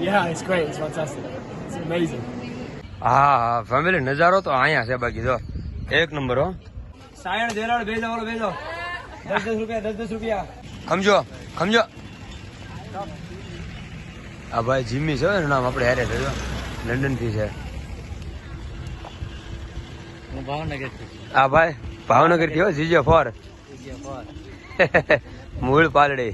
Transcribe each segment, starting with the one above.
Yeah, it's great. It's fantastic. It's amazing. હા હા family નજારો તો અહીંયા છે બાકી જો. એક નંબર હો. સાયણ જેરાડ બેજો ઓલો બેજો દસ દસ રૂપિયા દસ દસ રૂપિયા. સમજો સમજો આ ભાઈ જીમી છે એનું નામ આપણે હારે થયો લંડનથી છે. હું ભાવનગર આ ભાઈ ભાવનગરથી હો જીજો ફોર. મૂળ પાલડી.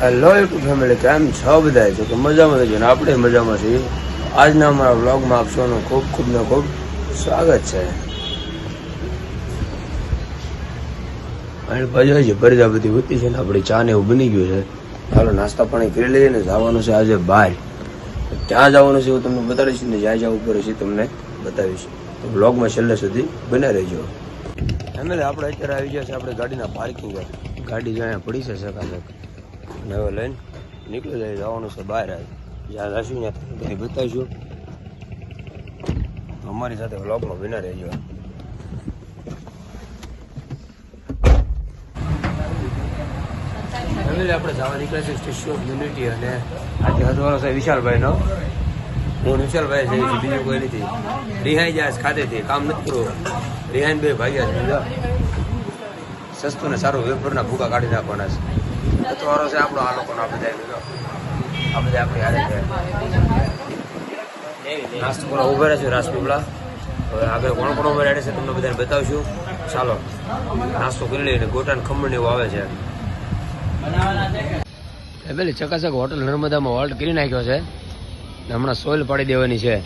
હેલો યુટ્યુબ ફેમિલી કેમ છો બધા છો કે મજામાં છો ને આપણે મજામાં છીએ. આજના અમારા વ્લોગમાં આપ સૌનું ખૂબ ખૂબ ને ખૂબ સ્વાગત છે. અને પછી છે પરજા બધી હોતી છે ને આપણી ચા ને એવું બની ગયું છે. ચાલો નાસ્તા પાણી કરી લઈએ ને જવાનું છે આજે બહાર. ક્યાં જવાનું છે હું તમને બતાડીશ ને જ્યાં જવું પડે છે તમને બતાવીશ. તો બ્લોગમાં છેલ્લે સુધી બના રહેજો. ફેમિલી, આપણે અત્યારે આવી ગયા છે આપણે ગાડીના પાર્કિંગ ગાડી જ્યાં પડી છે સકાસક હવે લઈને નીકળી જાય, જવાનું છે બહાર. આજ જ્યાં જશું ત્યાં બધી બતાવીશું અમારી સાથે બ્લોગમાં વિના રહેજો. ફેમિલી, આપણે જવા નીકળ્યા છે સ્ટેચ્યુ ઓફ યુનિટી અને આજે હદવાળો છે વિશાલભાઈનો. હું વિશાલભાઈ છે, બીજું કોઈ નથી. રિહાઈ જાય ખાતેથી, કામ નથી કરવું રિહાઈને બે ભાગ્યા છે? સસ્તું ને સારું વેપરના ભૂકા કાઢી નાખવાના છે. હદવાળો છે આપણો આ લોકોનો આ બધા. જો. આ બધા આપણે હારે છે. નાસ્તો કરવા ઊભા રહે છે રાજપીપળા હવે આગળ કોણ કોણ ઊભા રહે છે તમને બધાને બતાવશું. ચાલો નાસ્તો કરી લઈને ગોટા ખમણ એવું આવે છે. પેલી ચકાચક હોટલ નર્મદામાં હોલ્ટ કરી નાખ્યો છે. ને હમણાં સોઇલ પાડી દેવાની છે.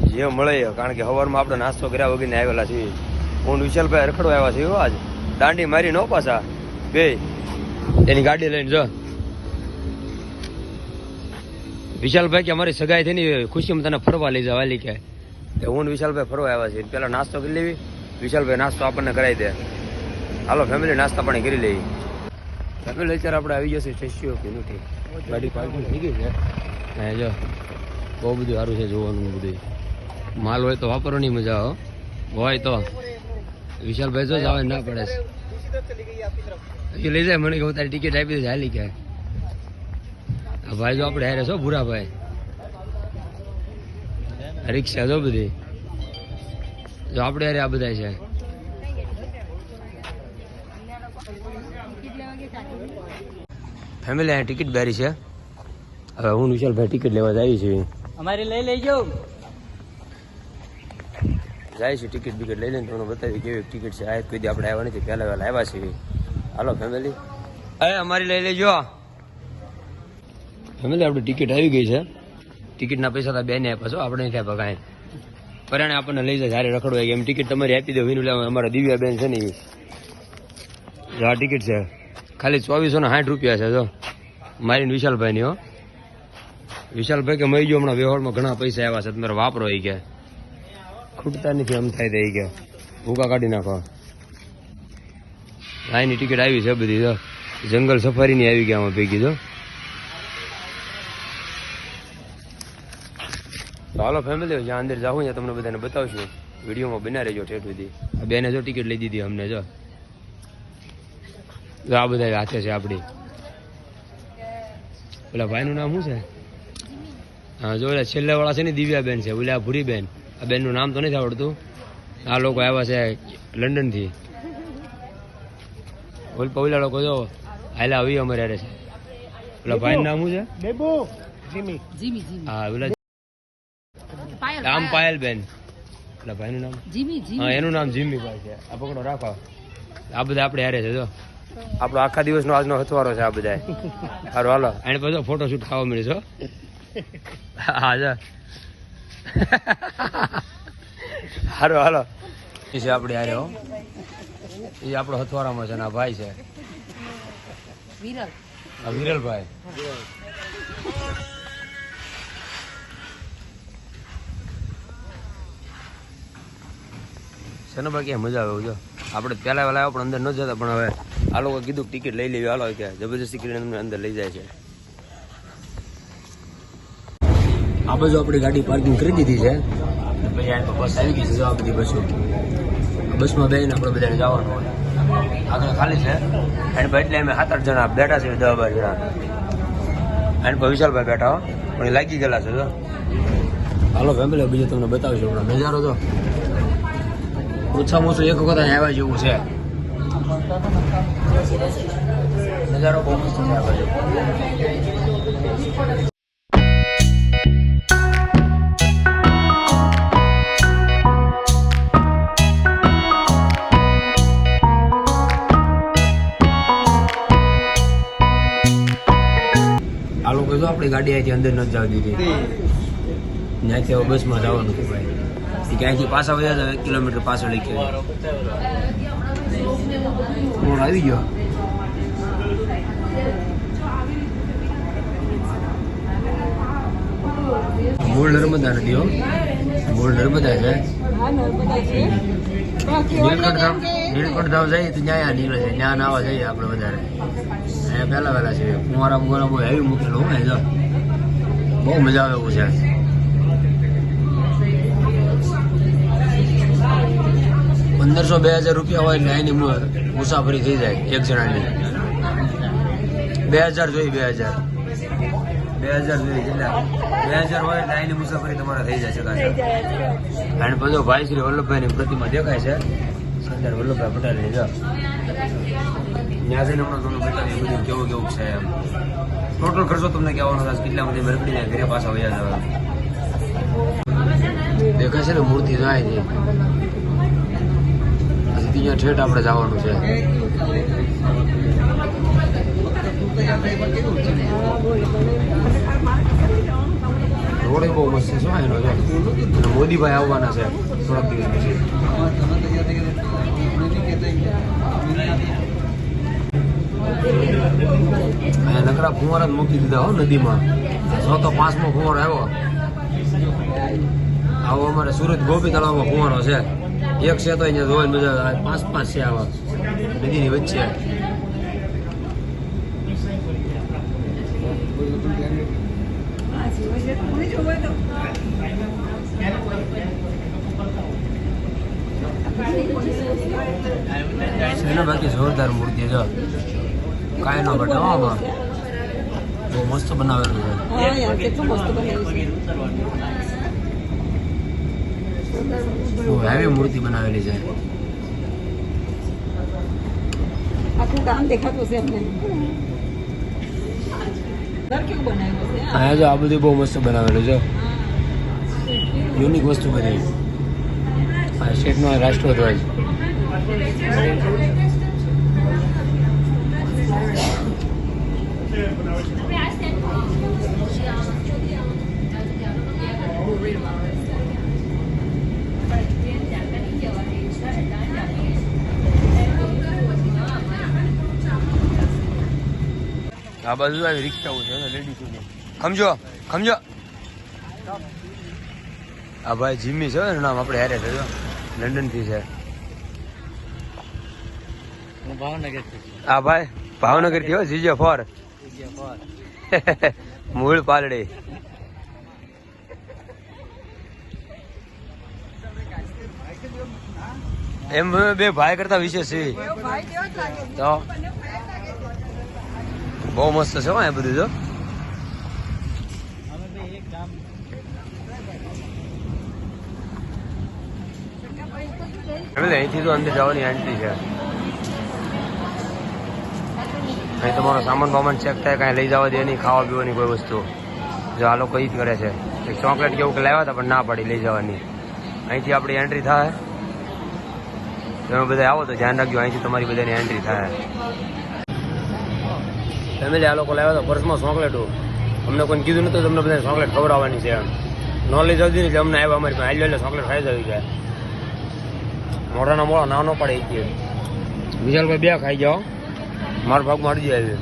જે મળે કારણ કે સવારમાં આપણે નાસ્તો કર્યા વગરને આવેલા છીએ. હું વિશાલભાઈ રખડવા આવ્યા છીએ આજ. દાંડી મારી નો પાછા. બે. એની ગાડી લઈને જો. વિશાલભાઈ કે અમારી સગાઈ થઈ ને ખુશીમાં તને ફરવા લઈ જાવ વાલી કે. હું વિશાલભાઈ ફરવા આવ્યા છીએ. પેલા નાસ્તો કરી લેવી. વિશાલભાઈ નાસ્તો આપણને કરાવી દે. હાલો ફેમિલી નાસ્તા પણ કરી લેવી ફેમિલી અત્યારે આપણે આવી જશે સ્ટેચ્યુ ઓફ યુનિટી. ગાડી પાર્કિંગ થઈ ગઈ છે. જો. બહુ બધું સારું છે જોવાનું બધું. માલ હોય તો વાપરવાની મજા હો. હોય તો. વિશાલભાઈ જો જવા ના પડે. એ લઈ જાય મને કે હું તારી ટિકિટ આપી દઈશ હાલી કે. ભાઈ જો આપણે હારે છો ભૂરા ભાઈ. રિક્ષા જો બધી. જો આપણે હારે આ બધા છે. ફેમિલી ટિકિટ બેરી છે. હવે હું વિશાલભાઈ ટિકિટ લેવા જાય છે. અમારી લઈ લેજો. જાય છે ટિકિટ બિકિટ લઈ લઈને તમને બતાવી કેવી ટિકિટ છે. આ કોઈ દી આપણે આવ્યા નથી પહેલા વહેલા આવ્યા છીએ. હાલો ફેમિલી અરે અમારી લઈ લેજો. ફેમિલી આપણી ટિકિટ આવી ગઈ છે. ટિકિટના પૈસા તો બેને આપ્યા છો આપણે નહીં આપ્યા કાંઈ પરાણે આપણને લઈ જાય જ્યારે રખડવા એમ. ટિકિટ તમારી આપી દો વિનુ અમારા દિવ્યા બેન છે ને. જો આ ટિકિટ છે. ખાલી ચોવીસો ને સાઠ રૂપિયા છે જો. મારીને વિશાલભાઈની હો. વિશાલભાઈ કે મળી ગયો હમણાં વ્યવહારમાં ઘણા પૈસા આવ્યા છે તમારે વાપરો એ કે. ખૂટતા નથી એમ થાય થઈ કે ભૂકા કાઢી નાખો. આની ટિકિટ આવી છે બધી તો જંગલ સફારીની આવી ગયા આમાં ભેગી તો હાલો ફેમિલી જ્યાં અંદર જાઉં ત્યાં તમને બધાને બતાવશું. વિડીયોમાં બના રહેજો ઠેઠ સુધી. આ બેને જો ટિકિટ લઈ દીધી અમને, જો. આ બધા હાથે છે આપણી પેલા ભાઈનું નામ શું છે? હા, જો છેલ્લા વાળા છે ને દિવ્યાબેન છે, ઓલા ભૂરીબેન. આ બેનનું નામ તો નથી આવડતું. આ લોકો આવ્યા છે લંડનથી ઓલ પવલા લોકો જો આયલા આવી અમારે છે. ઓલા ભાઈ નામ શું છે? બેબુ! જીમી. Jimmy Jimmy. હા ઓલા પાયલ આમ પાયલ. બેન. ઓલા ભાઈનું નામ? જીમી હા એનું નામ જીમી ભાઈ છે. આ પકડો રાખો. આ બધા આપણે હારે છે જો. આપણો આખા દિવસનો આજનો હથવારો છે આ બધા સારું હાલો. એને બધો ફોટો શૂટ ખાવા મળ્યો છો હા જા. સારું હાલો. એ છે આપણે હારે હો. એ આપણો હથવારામાં છે ના ભાઈ છે. વિરલ. ભાઈ છે બાકી મજા આવે જો? આપણે પહેલા વહેલા આવ્યા પણ અંદર ન જતા પણ હવે આ લોકો કીધું ટિકિટ લઈ લેવી. હાલો કે જબરજસ્તી કરીને અંદર લઈ જાય છે. આ બાજુ આપણી ગાડી પાર્કિંગ કરી દીધી છે. પછી આ બસ આવી ગઈ છે જવા બધી બસો. બસમાં બેસીને આપણે બધાને જવાનું હોય. આગળ ખાલી છે. એન્ડ ભાઈ એટલે અમે સાત આઠ જણા બેઠા છે દસ બાર જણા. એન્ડ ભાઈ વિશાલભાઈ બેઠા હો. પણ એ લાગી ગયેલા છે તો હાલો ફેમિલી બીજું તમને બતાવીશું. હમણાં નજારો તો ઓછામાં ઓછું એક વખત અહીંયા આવ્યા જેવું છે. નજારો બહુ મસ્ત છે આપણી ગાડી અહીંથી અંદર નથી જવા દીધી. ત્યાંથી હવે બસમાં જવાનું હતું ભાઈ. એ ક્યાંયથી પાછા વયા હતા એક કિલોમીટર પાછળ લઈ ગયો આવી ગયો. મૂળ નર્મદા નદી હો મૂળ નર્મદા છે. નીલકંઠ ધામ જઈએ તો ત્યાં નીકળે છે. ત્યાં નાવા જઈએ આપણે વધારે. અહીંયા પહેલા પહેલાં છે. કુંવારા બુવારા બહુ હેવી મૂકેલું હોય જો. બહુ મજા આવે એવું છે. પંદરસો બે હજાર રૂપિયા હોય એટલે એની મુસાફરી થઈ જાય એક જણાની. બે હજાર જોઈ બે હજાર. બે હજાર જોઈ એટલે બે હજાર હોય એટલે એની મુસાફરી તમારે થઈ જાય છે અને બધો ભાઈ શ્રી વલ્લભભાઈની પ્રતિમા દેખાય છે. સરદાર વલ્લભભાઈ પટેલ લીધા ત્યાં જઈને હમણાં તમને બતાવીએ બધું કેવું કેવું છે એમ. ટોટલ ખર્ચો તમને કહેવાનો થાય કેટલા બધી મરકડી જાય ઘરે પાછા વયા જવા દેખાય છે ને મૂર્તિ જાય છે. હજી ત્યાં ઠેઠ આપણે જવાનું છે. રોડ બહુ મસ્ત છે એનો મોદીભાઈ આવવાના છે થોડાક દિવસ પછી. નકરા ફુવારા જ મૂકી દીધા હો નદીમાં. સો તો પાંચમો ફુવારો આવ્યો. આવો અમારે સુરત ગોપી તળાવમાં ફુવારો છે. એક છે તો અહીંયા જોવાની મજા આવે. પાંચ પાંચ છે આવા. નદીની વચ્ચે. બાકી જોરદાર મૂર્તિ જો કાંઈ ન ઘટે હો આમાં બહુ મસ્ત બનાવેલું છે હા યાર કેટલું મસ્ત બનાવ્યું છે બહુ હેવી મૂર્તિ બનાવેલી છે આખું કામ દેખાતું છે અમને ઘર કેવું બનાવ્યું છે હા. અહીંયા જો આ બધું બહુ મસ્ત બનાવેલું છે યુનિક વસ્તુ બધી આ સ્ટેટનો રાષ્ટ્રધ્વજ આ બાજુ આવી રિક્ષાઓ છે ને લેડીઝોની ખમજો ખમજો. આ ભાઈ જીમી છે એનું નામ આપણે હારે થયો લંડનથી છે. આ ભાઈ? ભાવનગરથી જીજે ફોર મૂળ પાલડી. એમ બે ભાઈ કરતા વિશેષ છે. તો. બહુ મસ્ત છે એ બધું જો. અહીંથી તો અંદર જવાની એન્ટ્રી છે. અહીં તમારો સામાન બામાન ચેક થાય, કાંઈ લઈ જવા દે નહીં, ખાવા પીવાની કોઈ વસ્તુ. જો આ લોકો ઈ જ કરે છે. એક ચોકલેટ કેવું કે લાવ્યા હતા, પણ ના પાડી, લઈ જવાની. અહીંથી આપણી એન્ટ્રી થાય. તમે બધા આવો તો ધ્યાન રાખજો, અહીંથી તમારી બધાની એન્ટ્રી થાય. ફેમિલી આ લોકો લાવ્યા હતા, પર્સમાં ચોકલેટું અમને કોઈ કીધું નતું, તમને બધા ચોકલેટ ખવડાવવાની છે એમ. ન લઈ એટલે અમને આવ્યા અમારી પાસે. એટલે ચોકલેટ ખાઈ જવી જાય મોઢાના મોડા ના ન પડે એ વિશાલભાઈ, બે ખાઈ જાઓ. મારા અડજી આવી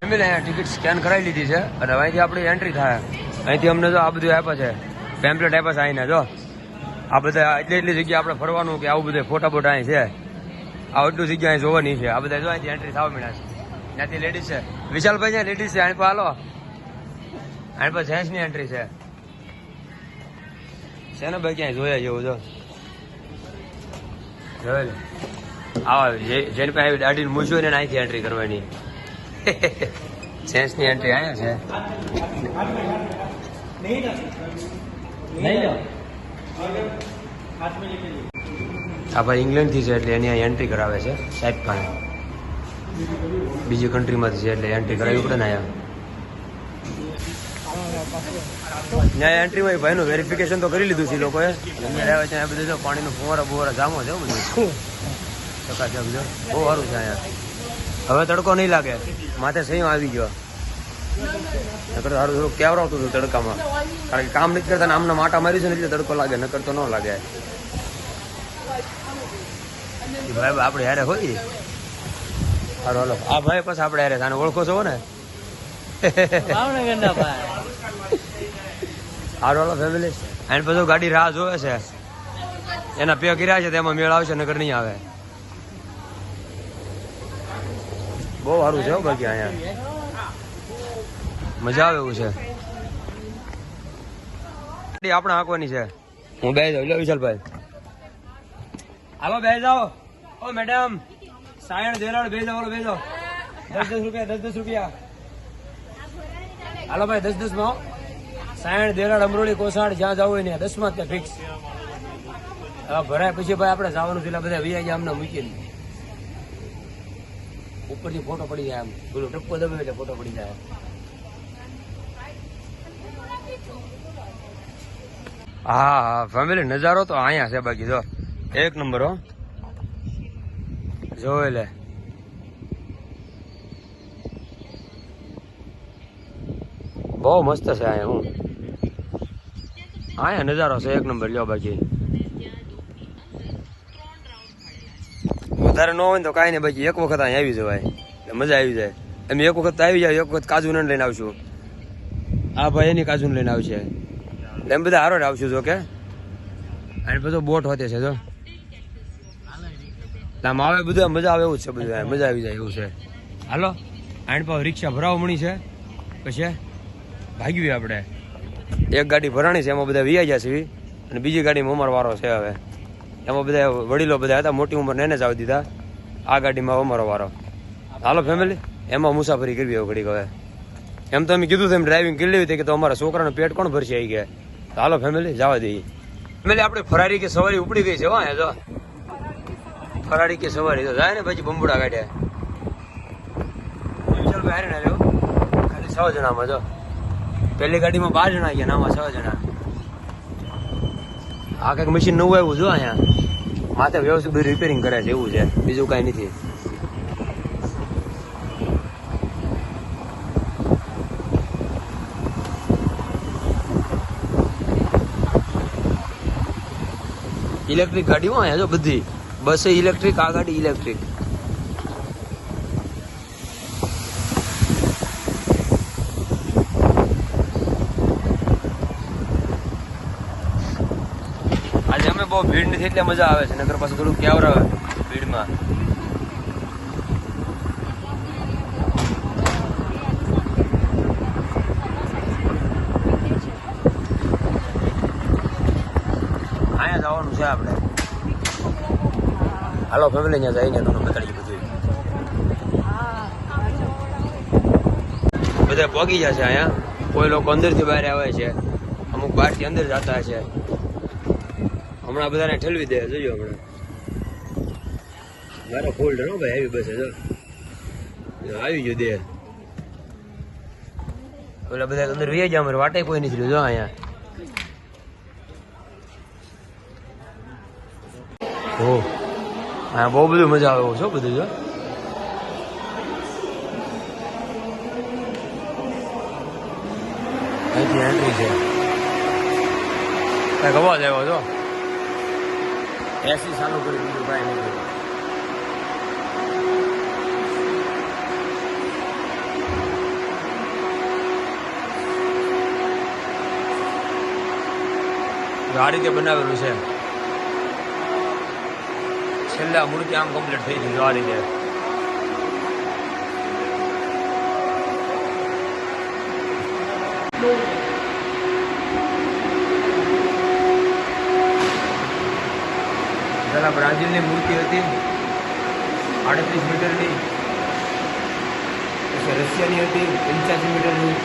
ફેમિલી અહીંયા ટિકિટ સ્કેન કરાવી લીધી છે અને અહીંથી આપણી એન્ટ્રી થાય. અહીંથી અમને જો આ બધું આપ્યા છે પેમ્પલેટ આપ્યા છે અહીંને, જો. આ બધા એટલી એટલી જગ્યા આપણે ફરવાનું કે આવું બધું ફોટા બોટા અહીં છે. આ એટલું જગ્યા અહીં જોવાની છે. આ બધા જો અહીંથી એન્ટ્રી થવા મળ્યા છે. ત્યાંથી લેડીઝ છે. વિશાલભાઈ ત્યાં લેડીઝ છે અહીં પર હાલો. અહીં પર જેન્ટ્સની એન્ટ્રી છે. શેના ભાઈ ક્યાંય જોયા જેવું, જો. આવા જેની પાસે દાઢી મૂછો ને અહીંથી એન્ટ્રી કરવાની. સેન્સની એન્ટ્રી અહીંયા છે. આ ભાઈ ઇંગ્લેન્ડથી છે એટલે એની એન્ટ્રી કરાવે છે, સાહેબ પાસે બીજી કન્ટ્રીમાંથી છે એટલે એન્ટ્રી કરાવી પડે ને અહીંયા. ત્યાં એન્ટ્રી હોય, ભાઈનું વેરિફિકેશન તો કરી લીધું છે એ લોકોએ. આવે છે આ બધું જો પાણીનો ફુવારા બુવારા જામો છે બધું. ચકાચક જો બહુ સારું છે અહીંયા. હવે તડકો નહીં લાગે. માથે સહી આવી ગયો. નકર સારું થોડું કેવરાવતું હતું તડકામાં. કારણ કે કામ નથી કરતા આમના માટા મારી છે ને એટલે તડકો લાગે, નકર તો ન લાગે. ભાઈ આપણે હારે હોય. સારું હાલો. આ ભાઈ પછી આપણે હારે આને ઓળખો છો ને? ભાવનગર ના ભાઈ ફેમિલી અને બધું ગાડી રાહ જોવે છે. એના પે કર્યા છે, તેમાં મેળ આવશે નગર નહીં આવે. બહુ સારું છે બાકી અહીંયા. મજા આવે એવું છે. આપણે હાંકવાની છે. હું બે જાઉં. વિશાલભાઈ. હાલો બે જાઓ. ઓ મેડમ સાયણ, જેરાડ બે જાઓ બે જાઓ. દસ દસ રૂપિયા, દસ દસ રૂપિયા. હાલો ભાઈ, દસ દસમાં સાયણ, દેરાડ, અમરોલી, કોસાડ, જ્યાં જવું હોય ને દસમાં ત્યાં ફિક્સ હવે ભરાય પછી ભાઈ આપણે જવાનું એટલે બધા વૈયા ગયા અમને મૂકીએ ઉપરથી ફોટો પડી જાય આમ. પેલો ટપ્પો દબે એટલે ફોટો પડી જાય. હા હા ફેમિલી નજારો તો અહીંયા છે બાકી, જો. એક નંબર, હો. જોવે લે. બહુ મસ્ત છે અહીંયા હું. અહીંયા નજારો છે, એક નંબર. લ્યો બાકી. વધારે ન હોય ને તો કાંઈ નહીં, બાકી એક વખત અહીંયા આવી જવાય. મજા આવી જાય. એમ એક વખત આવી જાય એક વખત કાજુ લઈને આવશું. આ ભાઈ એની કાજુ લઈને આવશે. એમ બધા હારો આવશું, જો કે. અને બધો બોટ હોતે છે, જો. આમ આવે બધું મજા આવે એવું છે બધું મજા આવી જાય એવું છે. હાલો આણ પાવ રિક્ષા ભરાવા મળી છે. પછી ભાગ્યું આપણે? એક ગાડી ભરાણી છે, એમાં બધા વિયા ગયા છે અને બીજી ગાડીમાં અમારો વારો છે હવે. એમાં બધા વડીલો બધા હતા, મોટી ઉંમર એને જ આવી દીધા આ ગાડીમાં અમારો વારો. હાલો ફેમિલી એમાં મુસાફરી કરવી હવે ઘડીક હવે. એમ તો અમે કીધું એમ ડ્રાઇવિંગ કરી લેવી હતી કે તો અમારા છોકરાનું પેટ કોણ ભરશે આવી ગયા. તો હાલો ફેમિલી જવા દઈએ. ફેમિલી આપણે ફરારી કે સવારી ઉપડી ગઈ છે હો જો ફરારી કે સવારી તો જાય ને પછી બંબુડા કાઢ્યા ચાલ બહાર ના રહ્યો ખાલી છ જણામાં જો. પહેલી ગાડીમાં બાર જણા ગયા નામાં છ જણા. આ કંઈક મશીન નવું આવ્યું જો અહીંયા. માથે વ્યવસ્થિત બધું રિપેરિંગ કરે છે, એવું છે. બીજું કાંઈ નથી. ઇલેક્ટ્રિક ગાડીઓ અહીંયા જો બધી. બસ ઇલેક્ટ્રિક આ ગાડી ઇલેક્ટ્રિક આજે અમે બહુ ભીડ નથી એટલે મજા આવે છે. નગર પાસે થોડું કેવર આવે ભીડમાં. અહીંયા જવાનું છે આપણે. હાલો ફેમિલી ત્યાં જઈને તમને બતાડીએ બધું. બધા પોગી જશે અહીંયા. કોઈ લોકો અંદરથી બહાર આવે છે. અમુક બહારથી અંદર જતા છે. હમણાં બધાને ઠેલવી દે, જોયો હમણાં. મારો ફોલ્ડ નો ભાઈ, આવી બસ જો આવી ગયો દે. ઓલા બધા અંદર વી જાય અમારે વાટે કોઈ નથી જો અહીંયા. ઓ હા બહુ બધું મજા આવે છો બધું, જો. અહીંથી છે. કંઈક જ આવ્યો છો એસી ચાલુ કરી દીધું કાંઈ નથી આ રીતે બનાવેલું છે છેલ્લા મૂર્તિ આમ કમ્પ્લીટ થઈ ગયું છે બ્રાઝિલની મૂર્તિ હતી. આડત્રીસ મીટરની, પછી રશિયાની હતી, પંચ્યાસી મીટરની,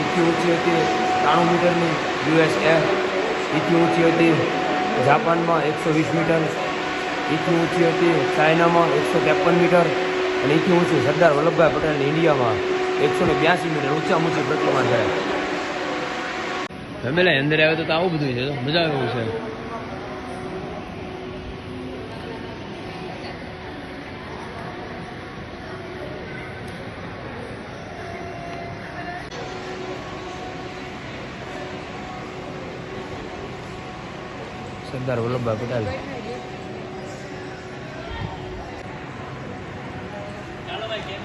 એથી ઊંચી હતી, ત્રાણું મીટરની, યુએસએ, એથી ઊંચી હતી, જાપાનમાં એકસો વીસ મીટર, એથી ઊંચી હતી, ચાઇનામાં એકસો ત્રેપન મીટર, અને ઈથી ઊંચી સરદાર વલ્લભભાઈ પટેલની ઇન્ડિયામાં એકસો ને બ્યાસી મીટર ઊંચામાં ઊંચી પ્રતિમા છે. જમેલા અંદર આવે તો આવું બધું છે મજા આવે એવું છે. સરદાર વલ્લભભાઈ પટેલ.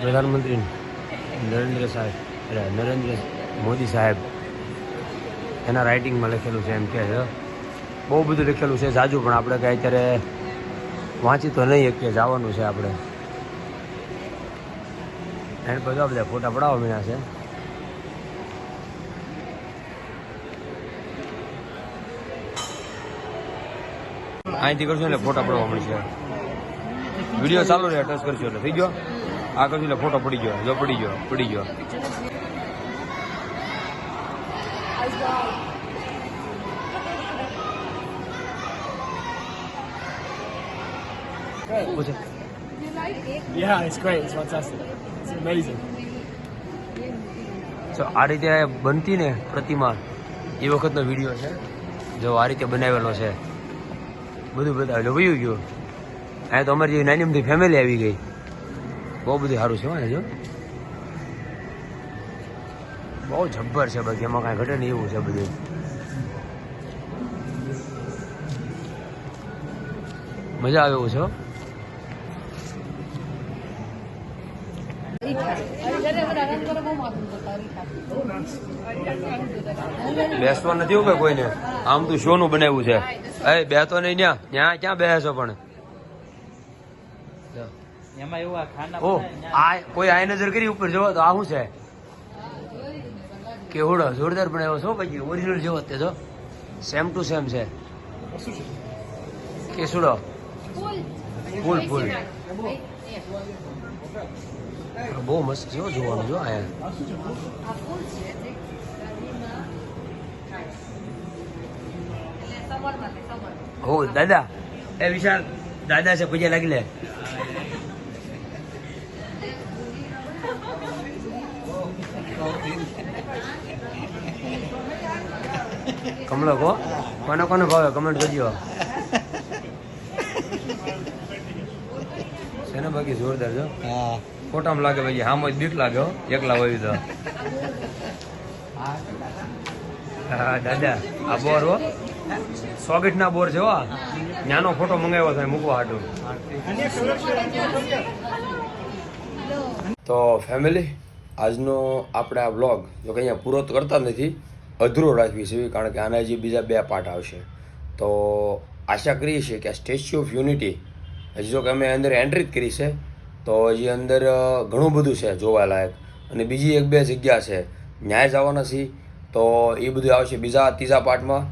પ્રધાનમંત્રી નરેન્દ્ર સાહેબ, એટલે નરેન્દ્ર મોદી સાહેબ, એના રાઇટિંગમાં લખેલું છે એમ કે છે. બહુ બધું લખેલું છે જાજુ પણ આપણે કાંઈ અત્યારે વાંચી તો નહીં શકીએ, જવાનું છે આપણે. એને બધા બધા ફોટા પડાવવા મળ્યા છે. અહીંથી કરશો એટલે ફોટા પડવા મળશે. વીડિયો ચાલુ રહે ટચ કરશો એટલે. થઈ ગયો? આ કરશું એટલે ફોટો પડી ગયો. જો પડી ગયો પડી ગયો. પૂછે Yeah, it's great. It's fantastic. It's amazing. તો આ રીતે બનતી ને પ્રતિમા એ વખતનો વીડિયો છે. જો આ રીતે બનાવેલો છે. બધું બધા વયું ગયું. અહીંયા તો અમારી જેવી નાની મોટી ફેમિલી આવી ગઈ. બહુ બધું સારું છે ને જો બહુ જબ્બર છે, બાકી એમાં કાંઈ ઘટે નહીં એવું છે બધું. મજા આવે એવું છે. બેસવા નથી કે કોઈને? આમ તું શો નું બનાવ્યું છે. એ બેતો નહીં ત્યાં ત્યાં ક્યાં બેસો પણ? એમાં એવું આ ખાના ઓ આ કોઈ આઈ નજર કરી ઉપર જોવો તો આ શું છે? કેવડો જોરદાર પણ એવો છો પછી ઓરિજિનલ જેવો તે જો સેમ ટુ સેમ છે. કેસુડો ફૂલ ફૂલ. બહુ મસ્ત જેવો જોવાનું જો આયા હો દાદા. એ વિશાલ દાદા છે પૂજા લાગી લે. કમળો કો? કોને કોને ભાવે કમેન્ટ કરજો છે ને બાકી જોરદાર છો? ફોટામાં લાગે ભાઈ હામ જ બીક લાગે એકલા હોય તો. હા દાદા આ બોર હો. સોગેટ ના બોર છે હો નાનો ફોટો મંગાવ્યો થાય મૂકવા હાટું. તો ફેમિલી આજનો આપણે આ બ્લોગ જો કે અહીંયા પૂરો કરતા નથી, અધૂરો રાખવી છે કારણ કે આના હજી બીજા બે પાર્ટ આવશે. તો આશા કરીએ છીએ કે આ સ્ટેચ્યુ ઓફ યુનિટી હજી જો કે અમે અંદર એન્ટ્રી જ કરી છે, તો હજી અંદર ઘણું બધું છે જોવાલાયક. અને બીજી એક બે જગ્યા છે, ન્યાય જવાના છીએ, તો એ બધું આવશે બીજા, ત્રીજા પાર્ટમાં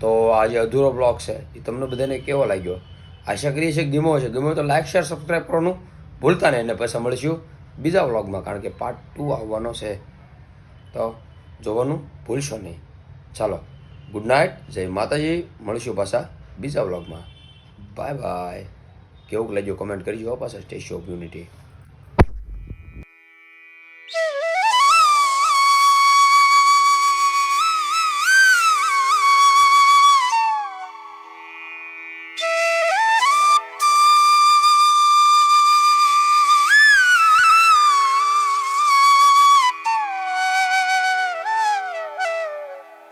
તો આ જે અધૂરો બ્લોગ છે. એ તમને બધાને કેવો લાગ્યો? આશા કરીએ છીએ કે છે ગમ્યો તો લાઈક શેર સબસ્ક્રાઈબ કરવાનું ભૂલતા નહીં. અને પછી મળીશું બીજા વ્લોગમાં, કારણ કે પાર્ટ ટુ આવવાનો છે. તો જોવાનું ભૂલશો નહીં. ચાલો ગુડ નાઇટ જય માતાજી. મળીશું પાછા બીજા વ્લોગમાં. બાય બાય કેવું લાગ્યું? કમેન્ટ કરજો પાછા. Statue of unity